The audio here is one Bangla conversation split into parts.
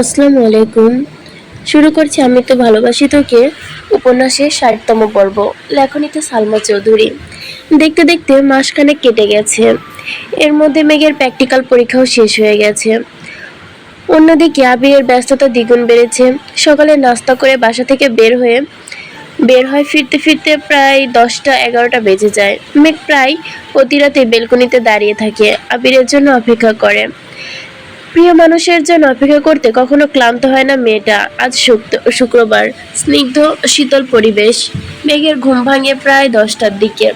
আসসালামু আলাইকুম শুরু করছি আমি তো ভালোবাসি তোকে উপন্যাসের ষাটতম পর্ব, লেখনীতে সালমা চৌধুরী। দেখতে দেখতে মাসখানেক কেটে গেছে। এর মধ্যে মেঘের প্র্যাকটিক্যাল পরীক্ষাও শেষ হয়ে গেছে। অন্যদিকে আবিরের ব্যস্ততা দ্বিগুণ বেড়েছে। সকালে নাস্তা করে বাসা থেকে বের হয়ে বের হয় ফিরতে ফিরতে প্রায় দশটা এগারোটা বেজে যায়। মেঘ প্রায় প্রতি রাতে বেলকনিতে দাঁড়িয়ে থাকে, আবিরের জন্য অপেক্ষা করে। প্রিয় মানুষের জন্য অপেক্ষা করতে কখনো ক্লান্ত হয় না মেয়েটা। আজ শুক্রবার, স্নিগ্ধ, শীতল পরিবেশ, মেঘের ঘুম ভাঙে প্রায় দশটার দিকে।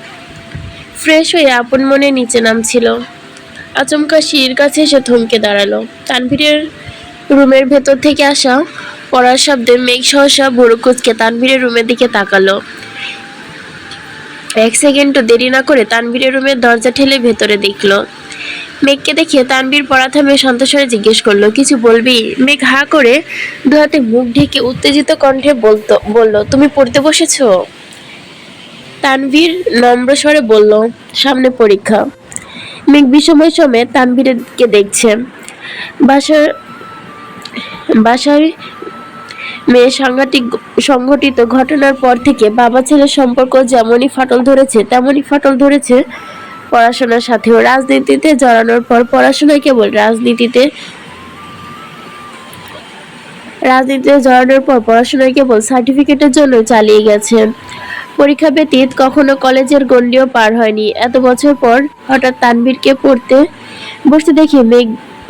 ফ্রেশ হয়ে আপন মনে নিচে নামছিল। আচমকা সিঁড়ির কাছে এসে থমকে দাঁড়াল। তানভীরের রুমের ভেতর থেকে আসা পড়ার শব্দে মেঘ সহসা ভুরু কুচকে তানভীরের রুমের দিকে তাকালো। এক সেকেন্ডও দেরি না করে তানভীরের রুমের দরজা ঠেলে ভেতরে দেখল। মেঘকে দেখে তানবীর পড়া থামিয়ে সন্তোষরে জিজ্ঞেস করল, কিছু বলবি? মেঘ হা করে দু হাতে মুখ ঢেকে উত্তেজিত কণ্ঠে বলতো, বলল, তুমি পড়তে বসেছো? তানভীর নম্র স্বরে বলল, সামনে পরীক্ষা। মেঘ বিষময় সময় তানভীরকে দেখছে। বাসার বাসায় মেয়ে সাংঘাতিক সংঘটিত ঘটনার পর থেকে বাবা ছেলের সম্পর্ক যেমনই ফাটল ধরেছে, তেমনই ফাটল ধরেছে পড়াশোনার সাথেও রাজনীতিতে জড়ানোর পর পড়াশোনায় কেবল রাজনীতিতে রাজনীতিতে জড়ানোর পর পড়াশোনায় কেবল সার্টিফিকেটের জন্য চালিয়ে গেছে। পরীক্ষা ব্যতীত কখনো কলেজের গণ্ডিও পার হয়নি। এত বছর পর হঠাৎ তানবীরকে পড়তে বসতে দেখে মেঘ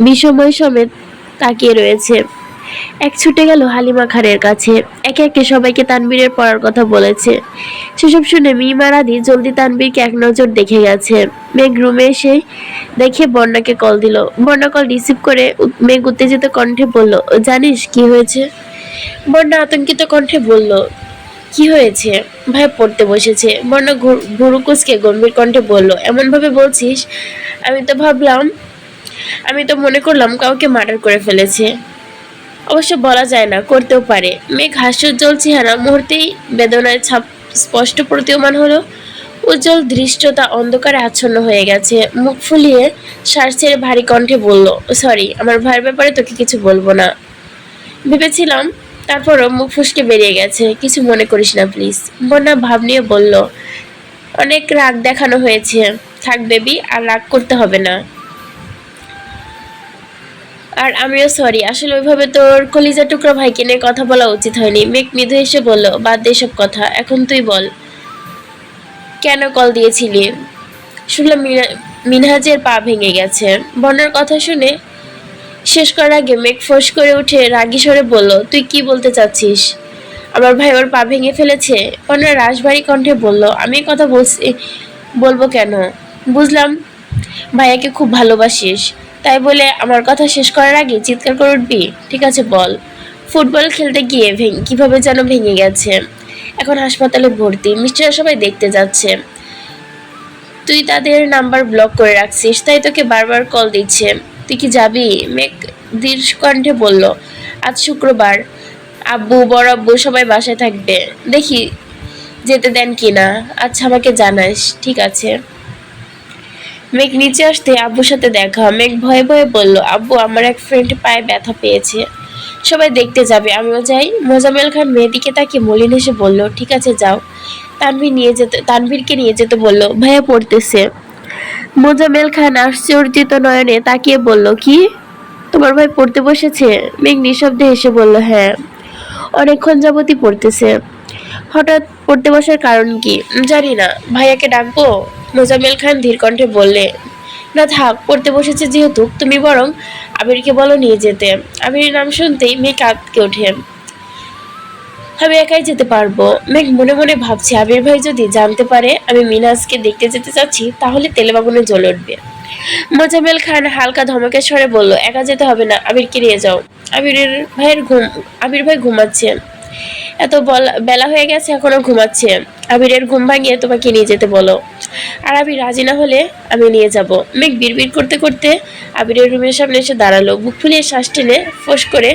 বিষময় সমেত তাকিয়ে রয়েছে। এক ছুটে গেল হালিমা খানের কাছে। একে একে সবাইকে তানবীরের পড়ার কথা বলেছে। সেসব শুনে মিমার আদি জলদি তানবীরকে এক নজর দেখে গেছে। মেঘ রুমে এসে দেখে বন্যাকে কল দিল। বন্যা কল রিসিভ করে মেঘ উত্তেজিত কণ্ঠে বলল, জানিস কি হয়েছে? বন্যা আতঙ্কিত কণ্ঠে বলল, কি হয়েছে? ভাই, পড়তে বসেছে। বন্যা গুরু কুচকে গম্ভীর কণ্ঠে বলল, এমন ভাবে বলছিস? আমি তো ভাবলাম, আমি তো মনে করলাম কাউকে মার্ডার করে ফেলেছে। অবশ্য বলা যায় না, করতেও পারে। মেঘ হাস্যোজ্জ্বল চেহারা মুহূর্তেই বেদনায় ছাপ স্পষ্ট প্রতীয়মান হলো। উজ্জ্বল দৃষ্টতা অন্ধকারে আচ্ছন্ন হয়ে গেছে। মুখ ফুলিয়ে শ্বাস ছেড়ে ভারী কণ্ঠে বলল, সরি, আমার ভাইয়ের ব্যাপারে তোকে কিছু বলব না। ভেবেছিলাম, তারপরও মুখ ফুসকে বেরিয়ে গেছে। কিছু মনে করিস না, প্লিজ। বন্যা ভাব নিয়ে বলল, অনেক রাগ দেখানো হয়েছে। থাক বেবি, আর রাগ করতে হবে না। আর আমিও সরি আসলে ওইভাবে তোর কলিজা টুকরা ভাইকে নিয়ে কথা বলা উচিত হয়নি। মেঘ মৃদু এসে বলল, বাদ দে সব কথা, এখন তুই বল। কেন কল দিয়েছিলি? শুনলাম মিনা- মিনহাজের পা ভেঙে গেছে। বন্যার কথা শুনে শেষ করার আগে মেঘ ফোঁস করে উঠে রাগী স্বরে বলল, তুই কি বলতে চাচ্ছিস? আমার ভাই ওর পা ভেঙে ফেলেছে। বন্যা রাশভারী কণ্ঠে বলল, আমি কথা বলছি, বলব কেন? বুঝলাম, ভাইয়াকে খুব ভালোবাসিস। তাই বলে আমার কথা শেষ করার আগে চিৎকার করে উঠবি। ঠিক আছে, বল। ফুটবল খেলতে গিয়ে ভেঙ কীভাবে যেন ভেঙে গেছে। এখন হাসপাতালে ভর্তি। মিস্টাররা সবাই দেখতে যাচ্ছে। তুই তাদের নাম্বার ব্লক করে রাখছিস, তাই তোকে বারবার কল দিচ্ছে। তুই কি যাবি? মেঘ দীর্ঘ কণ্ঠে বলল, আজ শুক্রবার। আব্বু, বড় আব্বু সবাই বাসায় থাকবে। দেখি যেতে দেন কিনা। আচ্ছা আমাকে জানাস। ঠিক আছে। মেঘ নিচে আসতে আব্বুর সাথে দেখা মেঘ ভয়ে ভয়ে বলল, আব্বু, আমার এক ফ্রেন্ড পায়ে ব্যথা পেয়েছে। সবাই দেখতে যাবে, আমিও যাই। মোজামেল খান মেয়েদিকে তাকে মলিন এসে বলল, ঠিক আছে, যাও। তানভীর নিয়ে যেতে, তানভীরকে নিয়ে যেতে বলল, ভাইয়া পড়তেছে। মোজামেল খান আশ্চর্যিত নয়নে তাকিয়ে বলল, কি? তোমার ভাই পড়তে বসেছে? মেঘ নিঃশব্দে এসে বলল হ্যাঁ অনেকক্ষণ যাবতই পড়তেছে। হঠাৎ পড়তে বসার কারণ কি? জানি না, ভাইয়াকে ডাকবো? মোজামেল খান ধীর কণ্ঠে বললে, না থাক, পড়তে বসেছে যেহেতু, তুমি বরং আবিরকে বলো নিয়ে যেতে। আবিরের নাম শুনতেই মেয়ে কাঁদকে ওঠে। আমি একাই যেতে পারব। মেঘ মনে মনে ভাবছি আবির ভাই যদি জানতে পারে আমি মিনাজকে দেখতে যেতে চাচ্ছি, তাহলে তেলে বাগুনে জ্বলে উঠবে। মোজামেল খান হালকা ধমকের স্বরে বলল, একা যেতে হবে না আবিরকে নিয়ে যাও। আবিরের ভাইয়ের ঘুম আবির ভাই ঘুমাচ্ছে। এত বলা- বেলা হয়ে গেছে, এখনও ঘুমাচ্ছে। আবিরের ঘুম ভাঙিয়ে তোমাকে নিয়ে যেতে বলো। আর আবির রাজি না হলে আমি নিয়ে যাব। মেঘ বিড়বিড় করতে করতে আবিরের রুমের সামনে এসে দাঁড়াল। বুক ফুলিয়ে শ্বাস টেনে ফোঁস করে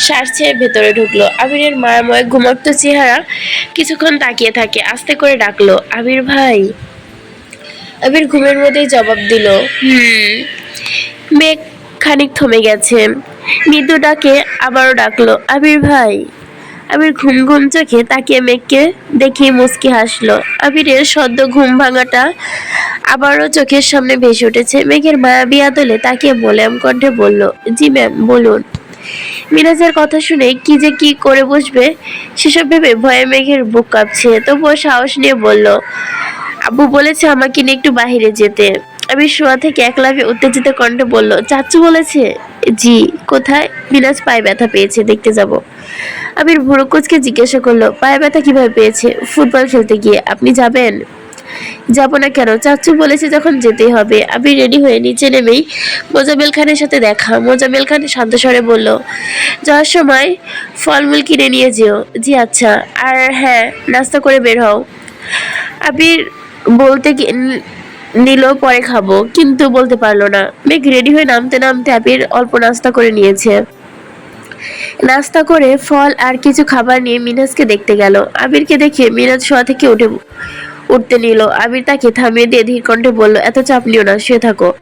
শ্বাস ছেড়ে ভেতরে ঢুকলো। আবিরের মায়াময় ঘুমক্ত চেহারা কিছুক্ষণ তাকিয়ে থাকে, আস্তে করে ডাকলো, আবির ভাই। আবির ঘুমের মধ্যেই জবাব দিল, হুম। মেঘ খানিক থমে গেছে। মৃদু ডাকে আবারও ডাকলো, আবির ভাই। আবির ঘুম ঘুম চোখে তাকিয়ে মেঘকে দেখে মুচকি হাসলো। আবিরের সদ্য ঘুম ভাঙাটা আবারও চোখের সামনে ভেসে উঠেছে। মেঘের মায়াবী আদলে তাকে মোলায়েম কণ্ঠে বলল, জি ম্যাম, বলুন। মিরাজের কথা শুনে কি যে কি করে বসবে সেসব ভেবে ভয়ে মেঘের বুক কাঁপছে। তবুও সাহস নিয়ে বলল, আব্বু বলেছে আমাকে নিয়ে একটু বাহিরে যেতে। আমি শোয়া থেকে এক লাফে উত্তেজিত কণ্ঠে বলল, চাচু বলেছে? জি, কোথায়? মিনাজ পায়ে ব্যথা পেয়েছে, দেখতে যাব। আবির ভুরু জিজ্ঞাসা করল, পায়ে ব্যথা কীভাবে পেয়েছে? ফুটবল খেলতে গিয়ে, আপনি যাবেন? যাব না কেন? চাচু বলেছে যখন যেতেই হবে। আমি রেডি হয়ে নিচে নেমেই মোজামেল খানের সাথে দেখা। মোজামেল খান শান্ত স্বরে বলল, যাওয়ার সময় ফলমূল কিনে নিয়ে যেও। জি আচ্ছা। আর হ্যাঁ নাস্তা করে বের হও। আবির বলতে নিল, পরে খাব। কিন্তু বলতে পারল না। মেঘ রেডি হয়ে নামতে নামতে আবির অল্প নাস্তা করে নিয়েছে। নাস্তা করে ফল আর কিছু খাবার নিয়ে মিনাজকে দেখতে গেল। আবিরকে দেখে মিনাজ শোয়া থেকে উঠে উঠতে নিল। আবির তাকে থামিয়ে দিয়ে ধীর কণ্ঠে বলল, এত চাপ নিও না, শুয়ে থাকো।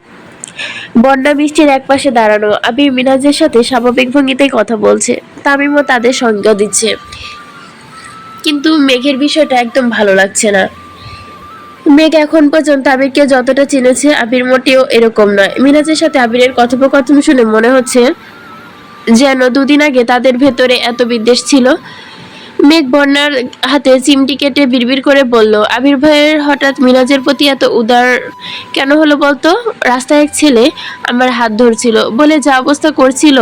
বন্যা বৃষ্টির এক পাশে দাঁড়ানো আবির মিনাজের সাথে স্বাভাবিক ভঙ্গিতেই কথা বলছে। তামিমও তাদের সঙ্গ দিচ্ছে। কিন্তু মেঘের বিষয়টা একদম ভালো লাগছে না। মেঘ এখন পর্যন্ত আবিরকে যতটা চিনেছে, আবির মোটেও এরকম নয়। মিনাজের সাথে আবিরের কথোপকথন শুনে মনে হচ্ছে যেন দুদিন আগে তাদের ভেতরে এত বিদ্বেষ ছিল। মেঘ বন্যার হাতে চিমটি কেটে বিড়বিড় করে বলল, আবির ভাইয়ের হঠাৎ মিরাজের প্রতি এত উদার কেন হলো বলতো? রাস্তায় এক ছেলে আমার হাত ধরছিল, বলে যা অবস্থা করছিল।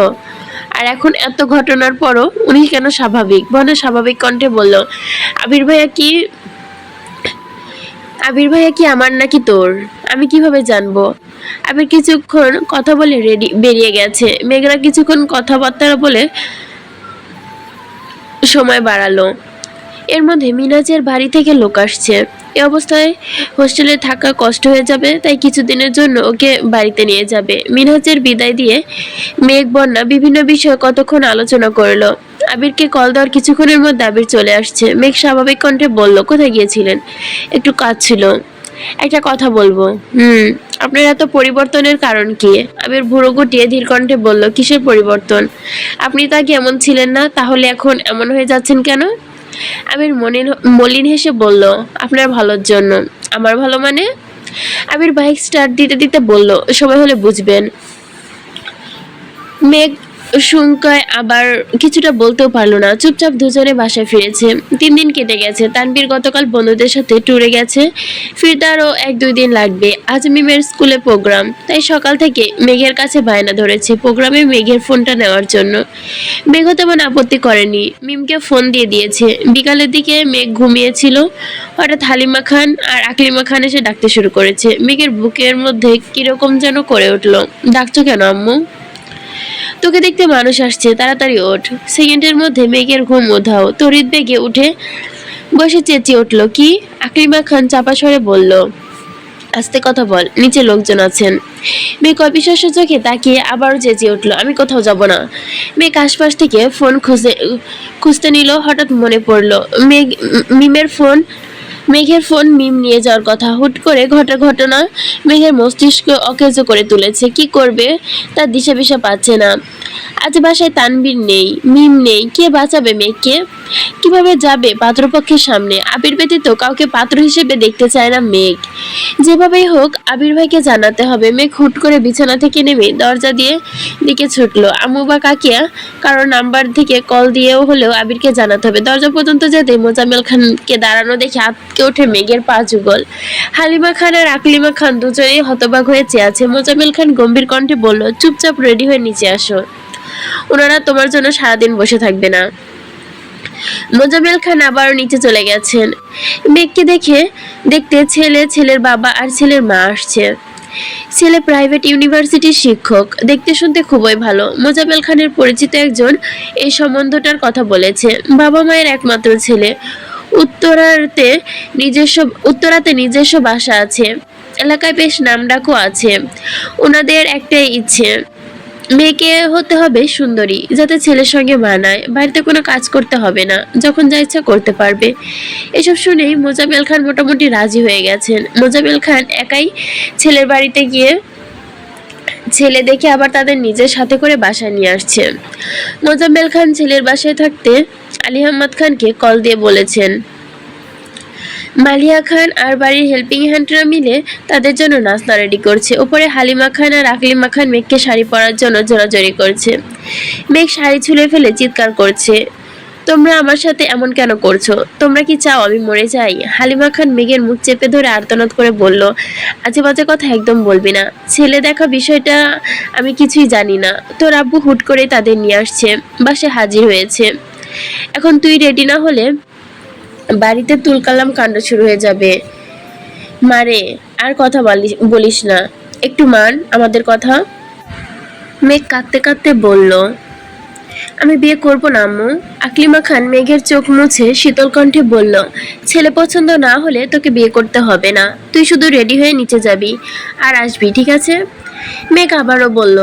আর এখন এত ঘটনার পরও উনি কেন স্বাভাবিক? বন্যা স্বাভাবিক কণ্ঠে বলল, আবির ভাইয়া কি আবির ভাইয়া কি আমার নাকি তোর? আমি কীভাবে জানব? আবির কিছুক্ষণ কথা বলে রেডি, বেরিয়ে গেছে। মেঘরা কিছুক্ষণ কথাবার্তা বলে সময় বাড়ালো। এর মধ্যে মিনাজের বাড়ি থেকে লোক আসছে। এ অবস্থায় হোস্টেলে থাকা কষ্ট হয়ে যাবে, তাই কিছুদিনের জন্য ওকে বাড়িতে নিয়ে যাবে। মিনাজের বিদায় দিয়ে মেঘ বন্যা বিভিন্ন বিষয়ে কতক্ষণ আলোচনা করল। আবিরকে কল দেওয়ার কিছুক্ষণের মধ্যে আবির চলে আসছে। মেঘ স্বাভাবিক কণ্ঠে বলল, কোথায় গিয়েছিলেন? একটু কাজ ছিল একটা কথা বলব। হুম, আপনার এত পরিবর্তনের কারণ কি? আবির ভুরু গুটিয়ে ধীর কণ্ঠে বলল, কিসের পরিবর্তন? আপনি তা এমন ছিলেন না? তাহলে এখন এমন হয়ে যাচ্ছেন কেন? আবির মলিন মলিন হেসে বলল, আপনার ভালোর জন্য। আমার ভালো মানে? আবির বাইক স্টার্ট দিতে দিতে বলল, সবাই হলে বুঝবেন। মেঘ শুঙ্কায় আবার কিছুটা বলতেও পারল না। চুপচাপ দুজনে বাসায় ফিরেছে। তিন দিন কেটে গেছে। তানবীর গতকাল বন্ধুদের সাথে ট্যুরে গেছে। ফিরতে আরও এক দুই দিন লাগবে। আজ মিমের স্কুলে প্রোগ্রাম তাই সকাল থেকে মেঘের কাছে বায়না ধরেছে প্রোগ্রামে মেঘের ফোনটা নেওয়ার জন্য। মেঘও তেমন আপত্তি করেনি। মিমকে ফোন দিয়ে দিয়েছে। বিকালের দিকে মেঘ ঘুমিয়েছিল। হঠাৎ হালিমা খান আর আকলিমা খান এসে ডাকতে শুরু করেছে। মেঘের বুকের মধ্যে কীরকম যেন করে উঠল। ডাকছো কেন আম্মু? তোকে দেখতে মানুষ আসছে, তাড়াতাড়ি ওঠ। সেকেন্ডের মধ্যে মেঘের ঘুম উধাও। তড়িৎ বেগে উঠে বসে চেঁচিয়ে উঠল, কি? আকলিমা খান চাপা স্বরে বলল, আস্তে কথা বল, নিচে লোকজন আছেন। মেঘ অবিশ্বাস্য চোখে তাকিয়ে আবারও চেঁচিয়ে উঠল, আমি কোথাও যাব না। মেঘ আশপাশ থেকে ফোন খুঁজে, খুঁজতে নিল, হঠাৎ মনে পড়ল, মেঘ মিমের ফোন মেঘের ফোন মিম নিয়ে যাওয়ার কথা হুট করে ঘটা ঘটনা। মেঘের মস্তিষ্ক অকেজ করে তুলেছে। কি করবে? তার দিশা দিশা পাচ্ছে না। আজ বাসায় তানবীর নেই, মিম নেই। কে বাঁচাবে মেঘকে? কীভাবে যাবে পাত্রপক্ষের সামনে? আবির ব্যতীত কাউকে পাত্র হিসেবে দেখতে চায় না মেঘ। যেভাবেই হোক, আবির ভাইকে জানাতে হবে। মেঘ হুট করে বিছানা থেকে নেমে দরজা দিয়ে দিকে ছুটলো। আম্মু বা কাকিয়া কারোর নাম্বার থেকে কল দিয়েও হলেও আবিরকে জানাতে হবে। দরজা পর্যন্ত যেতে মোজাম্মেল খানকে দাঁড়ানো দেখে ওঠে মেঘের পা যুগল। হালিমা খান আর আকলিমা খান দুজনেই হতবাক হয়ে চেয়ে আছে। মোজাম্মেল খান গম্ভীর কণ্ঠে বলল, চুপচাপ রেডি হয়ে নিচে আসো। ওনারা তোমার জন্য সারাদিন বসে থাকবে না। মোজাম্মেল খান আবারও নিচে চলে গেছেন। মেঘকে দেখে, দেখতে ছেলে, ছেলের বাবা আর ছেলের মা আসছে। ছেলে প্রাইভেট ইউনিভার্সিটির শিক্ষক। দেখতে শুনতে খুবই ভালো। মোজাম্মেল খানের পরিচিত একজন এই সম্বন্ধটার কথা বলেছে। বাবা মায়ের একমাত্র ছেলে। উত্তরাতে নিজস্ব উত্তরাতে নিজস্ব বাসা আছে, এলাকায় বেশ নামডাকও আছে। ওনাদের একটাই ইচ্ছে, মেয়েকে হতে হবে সুন্দরী, যাতে ছেলের সঙ্গে মানায়, বাড়িতে কোনো কাজ করতে হবে না, যখন যা ইচ্ছা করতে পারবে। এসব শুনেই মোজামেল খান মোটামুটি রাজি হয়ে গেছেন। মোজামেল খান একাই ছেলের বাড়িতে গিয়ে ছেলে দেখে আবার তাদের নিজের সাথে করে বাসায় নিয়ে আসছে। মোজাম্মেল খান ছেলের বাসায় থাকতে আলী আহমদ খানকে কল দিয়ে বলেছেন, মালিয়া খান আর বাড়ির হেল্পিং হ্যান্ডরা মিলে তাদের জন্য নাস্তা রেডি করছে। উপরে হালিমা খান আর আকলিমা খান মেঘকে শাড়ি পরার জন্য জোরাজোরি করছে। মেঘ শাড়ি ছুলে ফেলে চিৎকার করছে। তোমরা আমার সাথে এমন কেন করছ? তোমরা কি চাও আমি মরে যাই? হালিমা খান মেঘের মুখ চেপে ধরে আর্তনাদ করে বলল, আজে বাজে কথা একদম বলবি না। ছেলে দেখা বিষয়টা আমি কিছুই জানি না। তোর আব্বু হুট করে তাদের নিয়ে আসছে বা সে হাজির হয়েছে। এখন তুই রেডি না হলে বাড়িতে তুলকালাম কাণ্ড শুরু হয়ে যাবে। মারে আর কথা বলিস না। একটু মান, আমাদের কথা? মেঘ কাঁদতে কাঁদতে বলল আমি বিয়ে করব না, আম্মু। আকলিমা খান মেঘের চোখ মুছে শীতল কণ্ঠে বলল, ছেলে পছন্দ না হলে তোকে বিয়ে করতে হবে না। তুই শুধু রেডি হয়ে নিচে যাবি আর আসবি, ঠিক আছে? মেঘ আবারও বলল,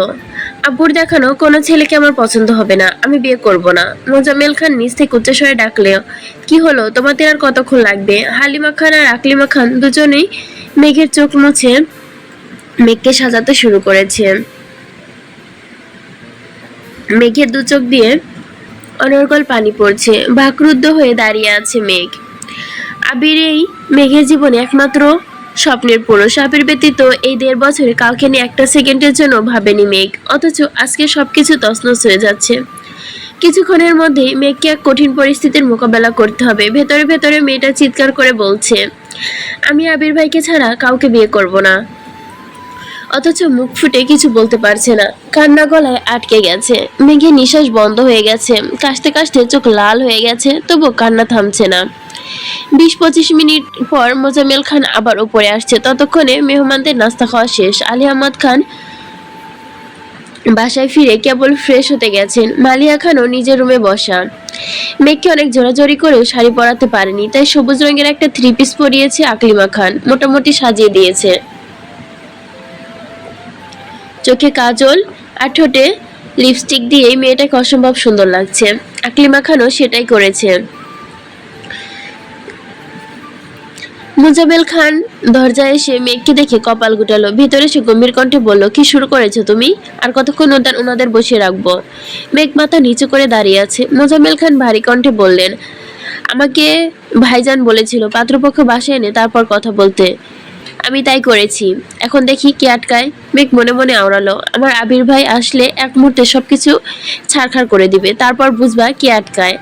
আব্বুর দেখানো কোনো ছেলেকে আমার পছন্দ হবে না, আমি বিয়ে করব না। মোজাম্মেল খান নিচ থেকে উচ্চস্বরে ডাকলেও কি হলো? তোমাদের আর কতক্ষণ লাগবে? হালিমা খান আর আকলিমা খান দুজনেই মেঘের চোখ মুছে মেঘকে সাজাতে শুরু করেছে। মেঘের দু চোখ দিয়ে অনর্গল পানি পড়ছে, বাকরুদ্ধ হয়ে দাঁড়িয়ে আছে মেঘ। আবির এই মেঘের জীবনে একমাত্র স্বপ্নের পুরো সাপের ব্যতীত এই দেড় বছরে কাউকে নিয়ে একটা সেকেন্ডের জন্য ভাবেনি মেঘ, অথচ আজকে সবকিছু তছনছ হয়ে যাচ্ছে। কিছুক্ষণের মধ্যেই মেঘকে এক কঠিন পরিস্থিতির মোকাবেলা করতে হবে। ভেতরে ভেতরে মেয়েটা চিৎকার করে বলছে, আমি আবির ভাইকে ছাড়া কাউকে বিয়ে করব না। অথচ মুখ ফুটে কিছু বলতে পারছে না। কান্না গলায় আটকে গেছে। মেঘে নিঃশ্বাস বন্ধ হয়ে গেছে। কাশতে কাশতে চোখ লাল হয়ে গেছে তবু কান্না থামছে না। বিশ পঁচিশ মিনিট পর মোজাম্মেল খান আবার উপরে আসছে। ততক্ষণে মেহমানদের নাস্তা খাওয়া শেষ। আলী আহমদ খান বাসায় ফিরে কেবল ফ্রেশ হতে গেছেন। মালিয়া খানও নিজের রুমে বসা। মেঘকে অনেক জোরাজোরি করেও শাড়ি পরাতে পারেনি, তাই সবুজ রঙের একটা থ্রি পিস পরিয়েছে আকলিমা খান। মোটামুটি সাজিয়ে দিয়েছে। চোখে কাজল, আর ঠোঁটে লিপস্টিক দিয়ে মেয়েটাকে অসম্ভব সুন্দর লাগছে। আকলিমা খানও সেটাই করেছে। মুজাবেল খান দরজায় এসে মেঘকে দেখে কপাল গুটালো। ভিতরে সে গম্ভীর কণ্ঠে বলল, কি শুরু করেছ তুমি? আর কতক্ষণ ওদের ওনাদের বসিয়ে রাখব? মেঘ মাথা নিচু করে দাঁড়িয়ে আছে। মোজাম্মেল খান ভারী কণ্ঠে বললেন, আমাকে ভাইজান বলেছিল, পাত্রপক্ষ বাসায় এনে তারপর কথা বলতে। আমি তাই করেছি। এখন দেখি কে আটকায়। মেঘ মনে মনে আওড়ালো। আমার আবির ভাই আসলে এক মুহূর্তে সবকিছু ছাড়খাড় করে দিবে। তারপর বুঝবা কে আটকায়।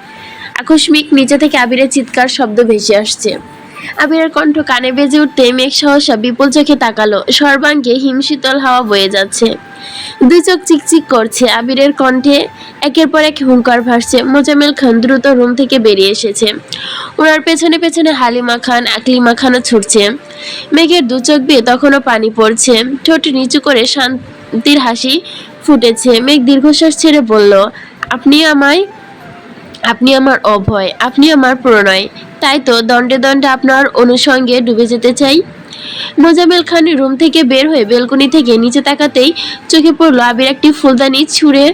আকস্মিক নিচে থেকে আবিরের চিৎকার শব্দ ভেসে আসছে। আবিরের কণ্ঠ কানে বেজে উঠতে মেঘ সহসা বিপুল চোখে তাকালো। সর্বাঙ্গে হিমশীতল হাওয়া বয়ে যাচ্ছে। দুই চোখ চিকচিক করছে আবিরের কণ্ঠে। একের পর এক হুঙ্কার ভাসছে। মোজামেল খান দ্রুত রুম থেকে বেরিয়ে এসেছে। ওনার পেছনে পেছনে হালিমা খান, আকলিমা খানও ছুটছে। মেঘের দু চোখ দিয়ে তখনও পানি পড়ছে। ঠোঁট নিচু করে শান্তির হাসি ফুটেছে। মেঘ দীর্ঘশ্বাস ছেড়ে বলল, আপনি আমায়, আপনি আমার অভয়, আপনি আমার প্রণয় তাই তো দণ্ডে দণ্ডে আপনার অনুষঙ্গে ডুবে যেতে চাই। মোজামেল খান রুম থেকে বের হয়ে বেলকনি থেকে নিচে তাকাতেই চোখে পড়ল আবির একটি ফুলদানি ছুঁড়ে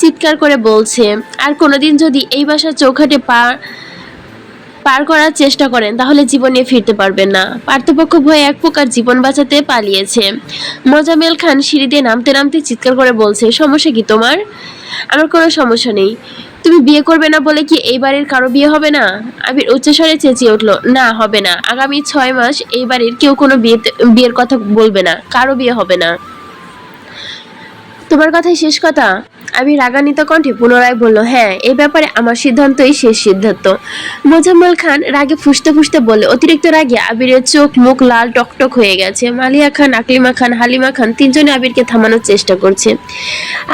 চিৎকার করে বলছে, আর কোনোদিন যদি এই বাসার চৌখাটে পা, পার করার চেষ্টা করেন, তাহলে জীবনে ফিরতে পারবেন না। পার্থপক্ষ ভয়ে এক প্রকার জীবন বাঁচাতে পালিয়েছে। মোজামেল খান সিঁড়ি দিয়ে নামতে নামতে চিৎকার করে বলছে, সমস্যা কি তোমার? আমার কোনো সমস্যা নেই। তুমি বিয়ে করবে না বলে কি এই বাড়ির কারও বিয়ে হবে না? আবির উচ্চস্বরে চেঁচিয়ে উঠল, না, হবে না। আগামী ছয় মাস এই বাড়ির কেউ কোনো বিয়েতে বিয়ের কথা বলবে না। কারও বিয়ে হবে না। তোমার কথাই শেষ কথা? আমি রাগান্বিত কণ্ঠে পুনরায় বলল হ্যাঁ এই ব্যাপারে আমার সিদ্ধান্তই শেষ সিদ্ধান্ত। মোজাম্মেল খান রাগে ফুসতে ফুসতে বলে অতিরিক্ত রাগে আবিরের চোখ, মুখ লাল, টকটক হয়ে গেছে। মালিয়া খান, আকলিমা খান, হালিমা খান তিনজনে আবিরকে থামানোর চেষ্টা করছে।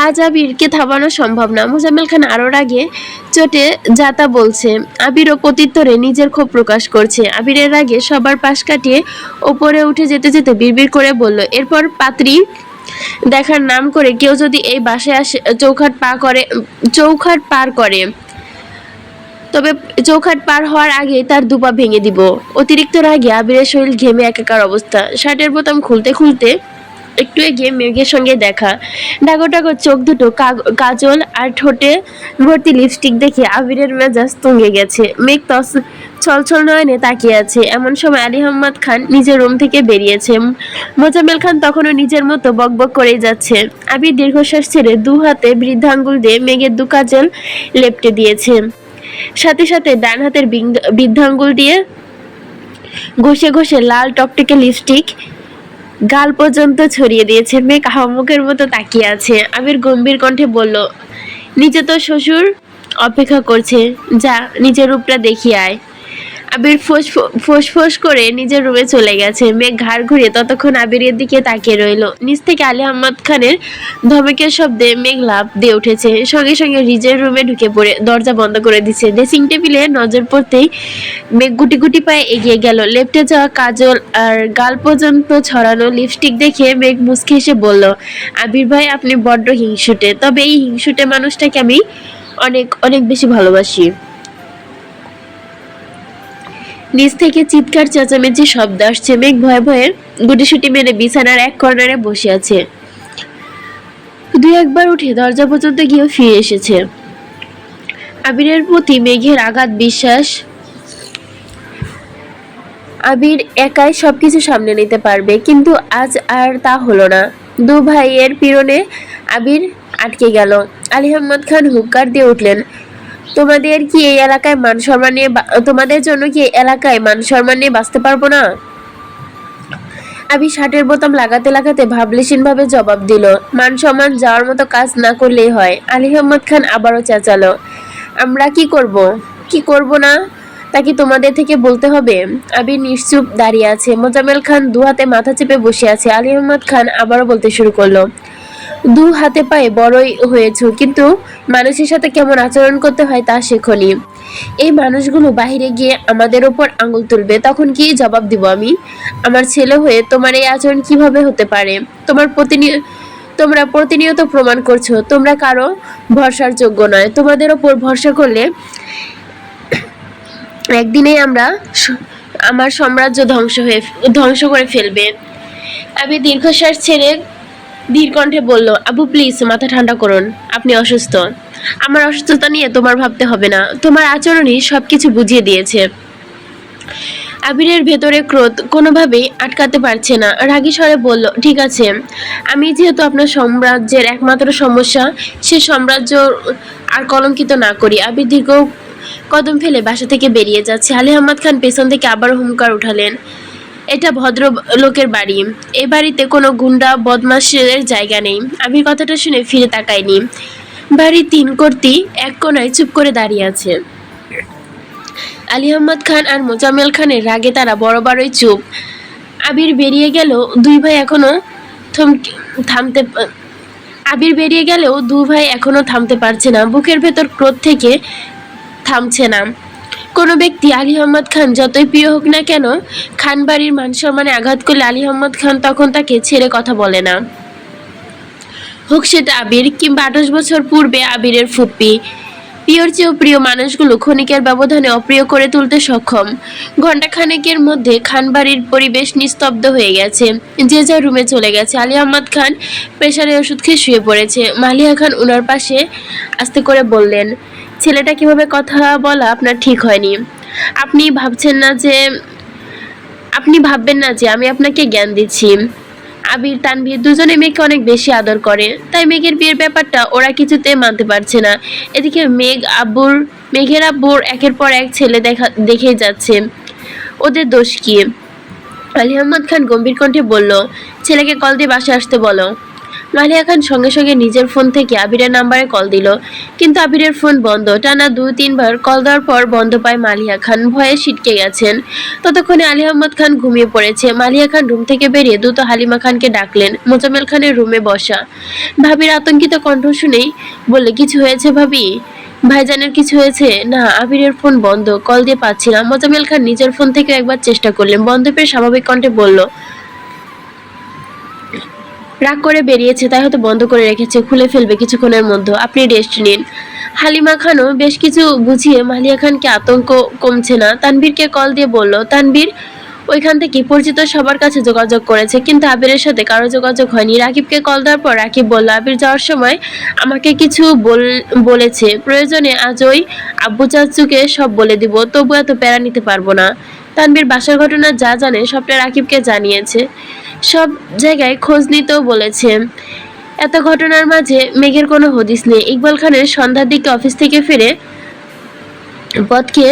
আজ আবিরকে থামানো সম্ভব না। মোজাম্মেল খান আরও রাগে চোটে যাতা বলছে। আবিরও প্রত্যুত্তরে নিজের ক্ষোভ প্রকাশ করছে। আবিরের রাগে সবার পাশ কাটিয়ে ওপরে উঠে যেতে যেতে বিড়বিড় করে বলল, এরপর পাত্রী দেখার নাম করে কেউ যদি এই বাসায় আসে, চৌখাট পা করে, চৌখাট পার করে। তবে চৌখাট পার হওয়ার আগে তার দুপা ভেঙে দিব। অতিরিক্ত রাগে আবিরের শরীর ঘেমে একাকার অবস্থা। শার্টের বোতাম খুলতে খুলতে একটু এগিয়ে মেঘের সঙ্গে দেখা। ডাগো ডাগো চোখ দুটো কাজল আর ঠোঁটে ভর্তি লিপস্টিক দেখে আবিরের মেজাজ তুঙ্গে গেছে। মেঘ তস ছলছল নয়নে তাকিয়ে আছে। এমন সময় আলী আহমদ খান নিজের রুম থেকে বেরিয়েছে। মোজামেল খান তখনও নিজের মতো বকবক করেই যাচ্ছে। আবির দীর্ঘশ্বাস ছেড়ে দু হাতে বৃদ্ধাঙ্গুল দিয়ে মেঘের দু কাজল লেপটে দিয়েছে। সাথে সাথে ডান হাতের বৃদ্ধাঙ্গুল দিয়ে ঘষে ঘষে লাল টকটকে লিপস্টিক গাল পর্যন্ত ছড়িয়ে দিয়েছে। মেঘ আহমকের মতো তাকিয়ে আছে। আমির গম্ভীর কণ্ঠে বলল নিচে তো শ্বশুর অপেক্ষা করছে। যা, নিজের রূপটা দেখিয়ে আয়। আবির ফোস ফোস করে নিজের রুমে চলে গেছে। মেঘ ঘাড় ঘুরিয়ে ততক্ষণ আবিরের দিকে তাকিয়ে রইল। নিচ থেকে আলী আহমদ খানের ধমকের শব্দে মেঘ লাভ দিয়ে উঠেছে। সঙ্গে সঙ্গে রিজের রুমে ঢুকে পড়ে, দরজা বন্ধ করে দিচ্ছে ড্রেসিং টেবিলে নজর পড়তেই মেঘ গুটি গুটি পায়ে এগিয়ে গেল। লেপটে যাওয়া কাজল আর গাল পর্যন্ত ছড়ানো লিপস্টিক দেখে মেঘ মুচকে এসে বলল, আবির ভাই, আপনি বড্ড হিংসুটে। তবে এই হিংসুটে মানুষটাকে আমি অনেক অনেক বেশি ভালোবাসি। নিচ থেকে চিৎকার চেঁচামেচি শব্দ আসছে। মেঘ ভয়ে ভয়ে গুটিসুটি মেরে বিছানার এক কর্নারে বসে আছে। দুই একবার উঠে দরজা পর্যন্ত গিয়ে ফিরে এসেছে। আবিরের প্রতি মেঘের আঘাত, বিশ্বাস। আবির একাই সবকিছু সামনে নিতে পারবে, কিন্তু আজ আর তা হলো না। দু ভাইয়ের পীড়নে আবির আটকে গেল। আলী আহমদ খান হুক্কার দিয়ে উঠলেন তোমাদের কি এই এলাকায় মান সম্মান নিয়ে তোমাদের জন্য কি এলাকায় মান সম্মান নিয়ে বাঁচতে পারব না? আবি শার্টের বোতাম লাগাতে লাগাতে ভাবলেশীন ভাবে জবাব দিল, মান সম্মান যাওয়ার মতো কাজ না করলেই হয়। আলী আহমদ খান আবারও চেঁচালো, আমরা কি করব? কি করব না? তা কি তোমাদের থেকে বলতে হবে? আবির নিশ্চুপ দাঁড়িয়ে আছে। মোজামেল খান দু হাতে মাথা চেপে বসে আছে। আলী আহমদ খান আবারও বলতে শুরু করল দু হাতে পায়ে বড়ই হয়েছো, কিন্তু মানুষের সাথে কেমন আচরণ করতে হয় তা শেখনি। এই মানুষগুলো বাইরে গিয়ে আমাদের ওপর আঙুল তুলবে, তখন কি জবাব দিব আমি? আমার ছেলে হয়ে তোমার এই আচরণ কীভাবে হতে পারে? তোমার প্রতিনিয়ত তোমরা প্রতিনিয়ত প্রমাণ করছ, তোমরা কারও ভরসার যোগ্য নয়। তোমাদের ওপর ভরসা করলে একদিনেই আমরা আমার সাম্রাজ্য ধ্বংস হয়ে ধ্বংস করে ফেলবে। আমি দীর্ঘশ্বাস ছেড়ে ধীর কণ্ঠে বলল, আবু প্লিজ মাথা ঠান্ডা করুন। আপনি অসুস্থ। আমার অসুস্থতা নিয়ে তোমার ভাবতে হবে না। তোমার আচরণই সবকিছু বুঝিয়ে দিয়েছে। আবিরের ভেতরে ক্রোধ কোনোভাবেই আটকাতে পারছে না। রাগী স্বরে বলল, ঠিক আছে। আমি যেহেতু আপনার সাম্রাজ্যের একমাত্র সমস্যা, সে সাম্রাজ্য আর কলঙ্কিত না করি। আবির দীর্ঘ কদম ফেলে বাসা থেকে বেরিয়ে যাচ্ছে। আলী আহমদ খান পেছন থেকে আবার হুঙ্কার উঠালেন। এটা ভদ্র লোকের বাড়ি। এই বাড়িতে কোনো গুন্ডা, বদমাশের জায়গা নেই। আমি কথাটা শুনে ফিরে তাকাইনি। বাড়ির তিন কর্তি এক কোনায় চুপ করে দাঁড়িয়ে আছে। আলী আহমদ খান আর মোজাম্মেল খানের রাগে তারা বড় বড়ই চুপ। আবির বেরিয়ে গেল দুই ভাই এখনও থমকে থামতে আবির বেরিয়ে গেলেও দু ভাই এখনও থামতে পারছে না। বুকের ভেতর ক্রোধ থেকে থামছে না। কোনো ব্যক্তি আলী আহমদ খান যতই প্রিয় হোক না কেন, খান বাড়ির মান সম্মানে আঘাত করলে আলী আহমদ খান তখন তাকে ছেড়ে কথা বলে না। হোক সেটা আবির কিংবা আঠাশ বছর পূর্বে আবিরের ফুপ্পি। প্রিয়র চেয়েও প্রিয় মানুষগুলো ক্ষণিকের ব্যবধানে অপ্রিয় করে তুলতে সক্ষম। ঘণ্টা খানেকের মধ্যে খানবাড়ির পরিবেশ নিস্তব্ধ হয়ে গেছে। যে যার রুমে চলে গেছে। আলী আহমদ খান প্রেশারের ওষুধ খেয়ে শুয়ে পড়েছে। মালিয়া খান উনার পাশে আস্তে করে বললেন ছেলেটা কীভাবে কথা বলা আপনার ঠিক হয়নি। আপনি ভাবছেন না যে, আপনি ভাববেন না যে আমি আপনাকে জ্ঞান দিচ্ছি। আবির, তানভীর দুজনে মেয়েকে অনেক বেশি আদর করে। তাই মেঘের বিয়ের ব্যাপারটা ওরা কিছুতে মানতে পারছে না। এদিকে মেঘ, আব্বুর, মেঘের আব্বুর একের পর এক ছেলে দেখা, দেখেই যাচ্ছে। ওদের দোষ কি? আলী আহমদ খান গম্ভীর কণ্ঠে বলল, ছেলেকে কল দিয়ে বাসে আসতে বলো। মালিয়া খান সঙ্গে সঙ্গে নিজের ফোন থেকে আবিরের নাম্বারে কল দিল। কিন্তু আবিরের ফোন বন্ধ। টানা দুই, তিনবার কল দেওয়ার পর বন্ধ পায় মালিয়া খান ভয়ে ছিটকে গেছেন। ততক্ষণে আলী আহমদ খান ঘুমিয়ে পড়েছে। মালিয়া খান রুম থেকে বেরিয়ে দ্রুত হালিমা খানকে ডাকলেন। মোজামেল খানের রুমে বসা। ভাবির আতঙ্কিত কণ্ঠ শুনেই বললে, কিছু হয়েছে ভাবি? ভাইজানের কিছু হয়েছে? না, আবিরের ফোন বন্ধ। কল দিয়ে পাচ্ছি না। মোজামেল খান নিজের ফোন থেকে একবার চেষ্টা করলেন। বন্ধ পেয়ে স্বাভাবিক কণ্ঠে বলল রাগ করে বেরিয়েছে, তাই হয়তো বন্ধ করে রেখেছে, খুলে ফেলবে কিছুক্ষণের মধ্যে। আপনি রেস্ট নিন। হালিমা খানও বেশ কিছু বুঝিয়ে মালিয়া খানকে আতঙ্ক কমছে না। তানবীরকে কল দিয়ে বলল তানবীর ওইখান থেকে পরিচিত সবার কাছে যোগাযোগ করেছে, কিন্তু আবিরের সাথে কারও যোগাযোগ হয়নি। রাকিবকে কল দেওয়ার পর রাকিব বলল, আবির যাওয়ার সময় আমাকে কিছু বল- বলেছে। প্রয়োজনে আজ ওই আব্বু চাচুকে সব বলে দিব, তবু এত প্যারা নিতে পারব না। তানবীর বাসার ঘটনা যা জানে, সবটা রাকিবকে জানিয়েছে। সব জায়গায় খোঁজ নিতেও বলেছে। এত ঘটনার মাঝে মেঘের কোনো হদিস নেই। ইকবাল খানের সন্ধ্যার দিকে অফিস থেকে ফিরে পথকে,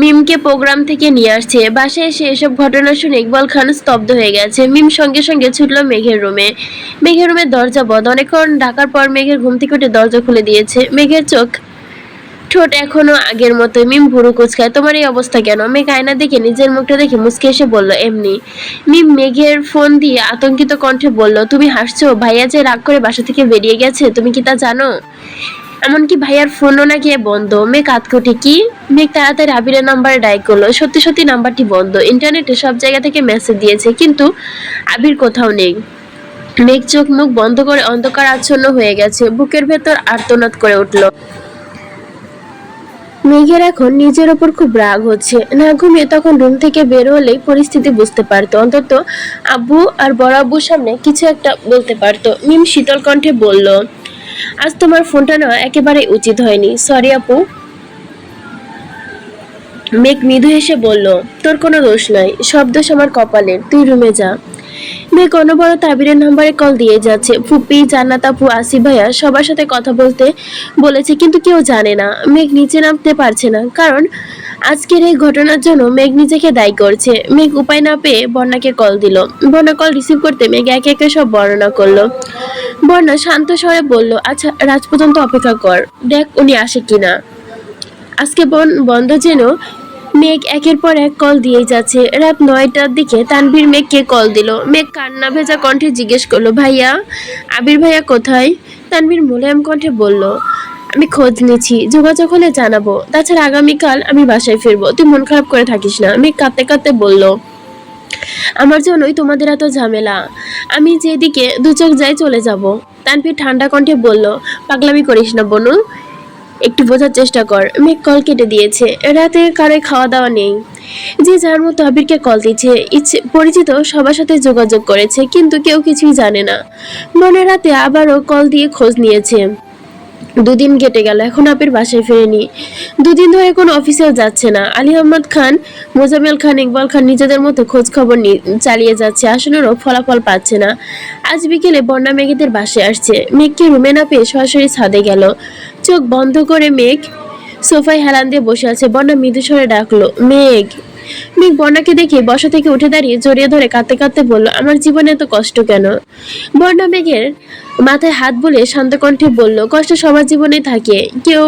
মিমকে প্রোগ্রাম থেকে নিয়ে আসছে। বাসায় এসে এসব ঘটনা শুনে ইকবাল খান স্তব্ধ হয়ে গেছে। মিম সঙ্গে সঙ্গে ছুটল মেঘের রুমে। মেঘের রুমের দরজা বন্ধ। অনেকক্ষণ ডাকার পর মেঘের ঘুম থেকে উঠে দরজা খুলে দিয়েছে। মেঘের চোখ ঠোঁট এখনও আগের মতো মিম ভুরু কুচকায়। তোমার এই অবস্থা কেন? মেঘ আয়না দেখে, নিজের মুখটা দেখে মুসকে এসে বলল, এমনি। মিম মেঘের ফোন দিয়ে আতঙ্কিত কণ্ঠে বলল, তুমি হাসছো? ভাইয়া যে রাগ করে বাসা থেকে বেরিয়ে গেছে, তুমি কি তা জানো? এমনকি ভাইয়ার ফোনও নাকি বন্ধ। মেঘ আতকুটে কি? মেঘ তাড়াতাড়ি আবিরের নাম্বারে ডাই করল। সত্যি সত্যি নাম্বারটি বন্ধ। ইন্টারনেটে সব জায়গা থেকে মেসেজ দিয়েছে, কিন্তু আবির কোথাও নেই। মেঘ চোখ মুখ বন্ধ করে অন্ধকার আচ্ছন্ন হয়ে গেছে। বুকের ভেতর আর্তনাদ করে উঠল। মেঘের এখন নিজের ওপর খুব রাগ হচ্ছে। না ঘুমিয়ে তখন রুম থেকে বের হলেই পরিস্থিতি বুঝতে পারতো। অন্তত আব্বু আর বড় আব্বুর সামনে কিছু একটা বলতে পারতো। মিম শীতল কণ্ঠে বলল, আজ তোমার ফোনটা নেওয়া একেবারে উচিত হয়নি। সরি আপু। মেঘ মৃদু হেসে বলল, তোর কোনো দোষ নাই। সব দোষ আমার কপালের। তুই রুমে যা। মেঘ অনবরত আবিরের নাম্বারে কল দিয়ে যাচ্ছে। ফুপি, জান্নাত আপু, আসিফ ভাইয়া সবার সাথে কথা বলতে বলেছে, কিন্তু কেউ জানে না। মেঘ নিচে নামতে পারছে না, কারণ আজকের এই ঘটনার জন্য মেঘ নিজেকে দায়ী করছে। মেঘ উপায় না পেয়ে বন্যাকে কল দিল। বন্যা কল রিসিভ করতে মেঘ একে একে সব বর্ণনা করল। বন্যা শান্ত স্বরে বলল আচ্ছা রাজ পর্যন্ত অপেক্ষা কর। দেখ উনি আসে কিনা। আজকে বন বন্ধ যেন মেঘ একের পর এক কল দিয়েই যাচ্ছে। রাত নয়টার দিকে তানভীর মেঘকে কল দিল। মেঘ কান্না ভেজা কণ্ঠে জিজ্ঞেস করল, ভাইয়া, আবির ভাইয়া কোথায়? তানভীর মোলায়েম কণ্ঠে বলল, আমি খোঁজ নিচ্ছি, যোগাযোগ হলে জানাব। তাছাড়া আগামীকাল আমি বাসায় ফিরবো। তুই মন খারাপ করে থাকিস না। মেঘ কাঁদতে কাঁদতে বলল, আমার জন্যই তোমাদের এত ঝামেলা। আমি যেদিকে দু চোখ যাই চলে যাব। তানভীর ঠান্ডা কণ্ঠে বলল, পাগলামি করিস না, বনু। একটু বোঝার চেষ্টা কর। মেঘ কল কেটে দিয়েছে। রাতে কারোই খাওয়া দাওয়া নেই। যে যার মতো আবিরকে কল দিচ্ছে, ইচ্ছে, পরিচিত সবার সাথে যোগাযোগ করেছে, কিন্তু কেউ কিছুই জানে না। মনে রাতে আবারও কল দিয়ে খোঁজ নিয়েছে। দুদিন কেটে গেল, এখন আবির বাসায় ফেরেনি। দুদিন ধরে কোনো অফিসেও যাচ্ছে না। আলী আহমদ খান, মোজাম্মেল খান, ইকবাল খান নিজেদের মতো খোঁজ খবর চালিয়ে যাচ্ছে। আসলেরও ফলাফল পাচ্ছে না। আজ বিকেলে বন্যা মেঘেদের বাসায় আসছে। মেঘকে রুমে না পেয়ে সরাসরি ছাদে গেল। চোখ বন্ধ করে মেঘ সোফায় হেলান দিয়ে বসে আছে। বন্যা মৃদু স্বরে ডাকলো, মেঘ! মেঘ বন্যাকে দেখে বসা থেকে উঠে দাঁড়িয়ে জড়িয়ে ধরে কাঁদতে কাঁদতে বলল, আমার জীবনে এত কষ্ট কেন? বন্যা মেঘের মাথায় হাত বলে শান্ত কণ্ঠে বলল, কষ্ট সবার জীবনে থাকে। কেউ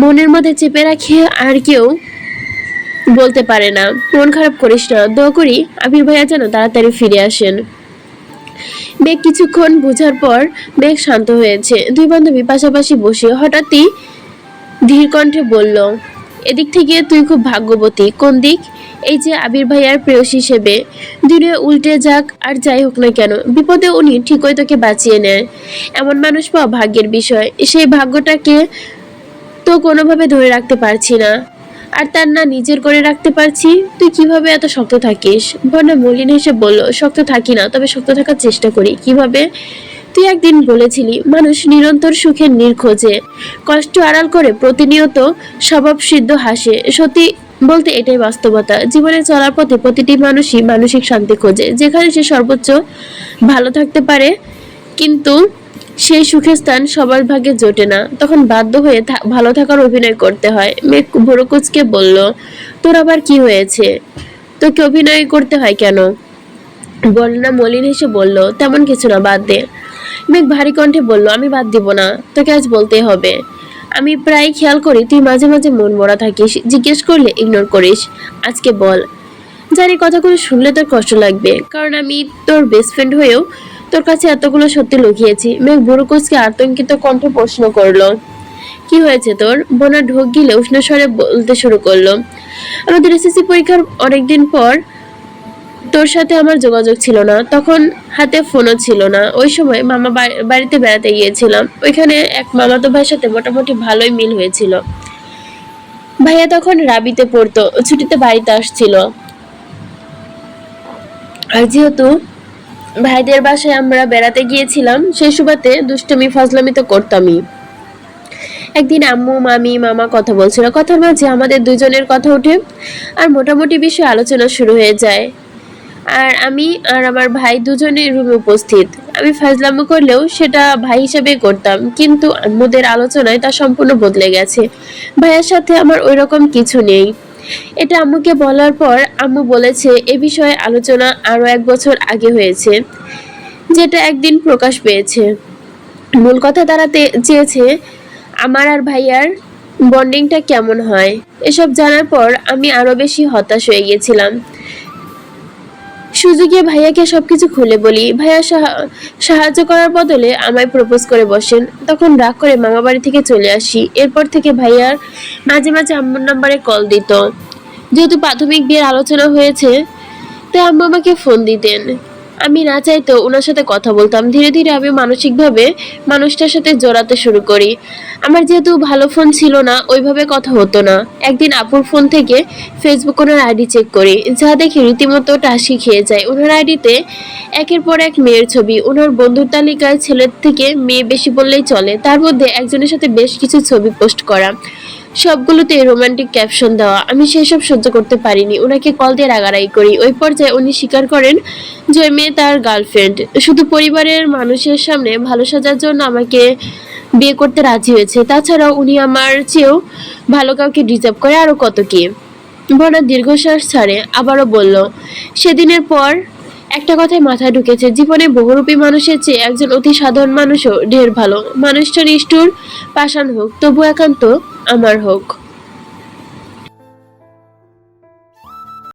মনের মধ্যে চেপে রাখে আর কেউ বলতে পারে না। মন খারাপ করিস না। দোয়া করি আবির ভাইয়া যেন তাড়াতাড়ি ফিরে আসেন। মেঘ কিছুক্ষণ বোঝার পর মেঘ শান্ত হয়েছে। দুই বান্ধবী পাশাপাশি বসে হঠাৎই ধীর কণ্ঠে বলল এদিক থেকে তুই খুব ভাগ্যবতী। কোন দিক? এই যে আবির ভাইয়ার প্রেয়সী হিসেবে। দূরে উল্টে যাক, আর যাই হোক না কেন, বিপদে উনি ঠিকই তোকে বাঁচিয়ে নেয়। এমন মানুষ পাওয়া ভাগ্যের বিষয়। সেই ভাগ্যটাকে তো কোনোভাবে ধরে রাখতে পারছি না। আর তার না নিজের করে রাখতে পারছি, তুই কীভাবে এত শক্ত থাকিস? বর্ণা মলিন হেসে বলল, শক্ত থাকি না, তবে শক্ত থাকার চেষ্টা করি। কীভাবে? তুই একদিন বলেছিলি, মানুষ নিরন্তর সুখের নির্খোঁজে কষ্ট আড়াল করে প্রতিনিয়ত স্বভাব সিদ্ধ হাসে। সত্যি বলতে এটাই বাস্তবতা। জীবনে চলার পথে প্রতিটি মানুষই মানসিক শান্তি খোঁজে, যেখানে সে সর্বোচ্চ ভালো থাকতে পারে, কিন্তু সেই সুখের স্থান সবার ভাগ্যে জোটে না। তখন বাধ্য হয়ে ভালো থাকার অভিনয় করতে হয়। মেঘ ভোরকুচকে বলল, তোর আবার কি হয়েছে? তোকে অভিনয় করতে হয় কেন? বর্ণনা মলিন হেসে বলল, তেমন কিছু না, বাদ দে। মেঘ ভারী কণ্ঠে বলল, আমি বাদ দিব না, তোকে আজ বলতেই হবে। আমি প্রায় খেয়াল করি, তুই মাঝে মাঝে মন মরা থাকিস, জিজ্ঞেস করলে ইগনোর করিস। আজকে বল। জানি, কথাগুলো শুনলে তোর কষ্ট লাগবে, কারণ আমি তোর বেস্ট ফ্রেন্ড হয়েও তোর কাছে এতগুলো সত্যি লুকিয়েছি। মেঘ বুড়োকোচকে আতঙ্কিত কণ্ঠে প্রশ্ন করল, কি হয়েছে তোর? বোনা ঢোক গিলে উষ্ণ স্বরে বলতে শুরু করল আমাদের এসএসসি পরীক্ষার অনেকদিন পর তোর সাথে আমার যোগাযোগ ছিল না, তখন হাতে ফোনও ছিল না। ওই সময় মামা বাড়িতে বেড়াতে গিয়েছিলাম। ওইখানে এক মামাতো ভাইয়ের সাথে মোটামুটি ভালোই মিল হয়েছিল। ভাইয়া তখন রাবিতে পড়তো ছুটিতে বাড়িতে আসছিল। আর যেহেতু ভাইদের বাসায় আমরা বেড়াতে গিয়েছিলাম, সেই সুবাদে দুষ্টমি, ফাজলামি তো করতামই। একদিন আম্মু, মামি, মামা কথা বলছিল। কথার মাঝে আমাদের দুজনের কথা ওঠে আর মোটামুটি বিষয়ে আলোচনা শুরু হয়ে যায়। আর আমি আর আমার ভাই দুজনে রুমে উপস্থিত। আমি ফাজলামো করলেও সেটা ভাই হিসেবে করতাম, কিন্তু আম্মুদের আলোচনায় তা সম্পূর্ণ বদলে গেছে। ভাইয়ের সাথে আমার ওই রকম কিছু নেই। এটা আম্মুকে বলার পর আম্মু বলেছে, এ বিষয়ে আলোচনা আরও এক বছর আগে হয়েছে, যেটা একদিন প্রকাশ পেয়েছে। মূল কথা দাঁড়াতে চেয়েছে, আমার আর ভাইয়ার বন্ডিংটা কেমন হয়? এসব জানার পর আমি আরও বেশি হতাশ হয়ে গেছিলাম। সুযোগে ভাইয়াকে সবকিছু খুলে বলি, ভাইয়া সাহা- সাহায্য করার বদলে আমায় প্রপোজ করে বসেন। তখন রাগ করে মামা বাড়ি থেকে চলে আসি। এরপর থেকে ভাইয়ার মাঝে মাঝে আম্মুর নাম্বারে কল দিত। যেহেতু প্রাথমিক বিয়ের আলোচনা হয়েছে, তাই আম্মু আমাকে ফোন দিতেন। আমি না চাইতেও ওনার সাথে কথা বলতাম। ধীরে ধীরে আমি মানসিকভাবে মানুষটার সাথে জড়াতে শুরু করি। আমার যেহেতু ভালো ফোন ছিল না, ওইভাবে কথা হতো না। একদিন আপুর ফোন থেকে ফেসবুক ওনার আইডি চেক করি। যা দেখি রীতিমতো টাসি খেয়ে যায়। ওনার আইডিতে একের পর এক মেয়ের ছবি। ওনার বন্ধুর তালিকায় ছেলের থেকে মেয়ে বেশি বললেই চলে। তার মধ্যে একজনের সাথে বেশ কিছু ছবি পোস্ট করা। সবগুলোতে রোমান্টিক ক্যাপশন দেওয়া। আমি সেসব সহ্য করতে পারিনি। ওনাকে কল দিয়ে রাগারাগি করি। ওই পর্যায়ে উনি স্বীকার করেন যে মেয়ে তার গার্লফ্রেন্ড শুধু পরিবারের মানুষের সামনে ভালো সাজার জন্য আমাকে বিয়ে করতে রাজি হয়েছে। তাছাড়াও উনি আমার চেয়েও ভালো কাউকে ডিজার্ভ করে আরও কত কি। বড় দীর্ঘশ্বাস ছাড়ে। আবারও বলল, সেদিনের পর একটা কথাই মাথায় ঢুকেছে। জীবনে বহুরূপী মানুষের চেয়ে একজন অতি সাধারণ মানুষও ঢের ভালো। মানুষটা নিষ্ঠুর, পাষাণ হোক তবু একান্ত আমার হোক।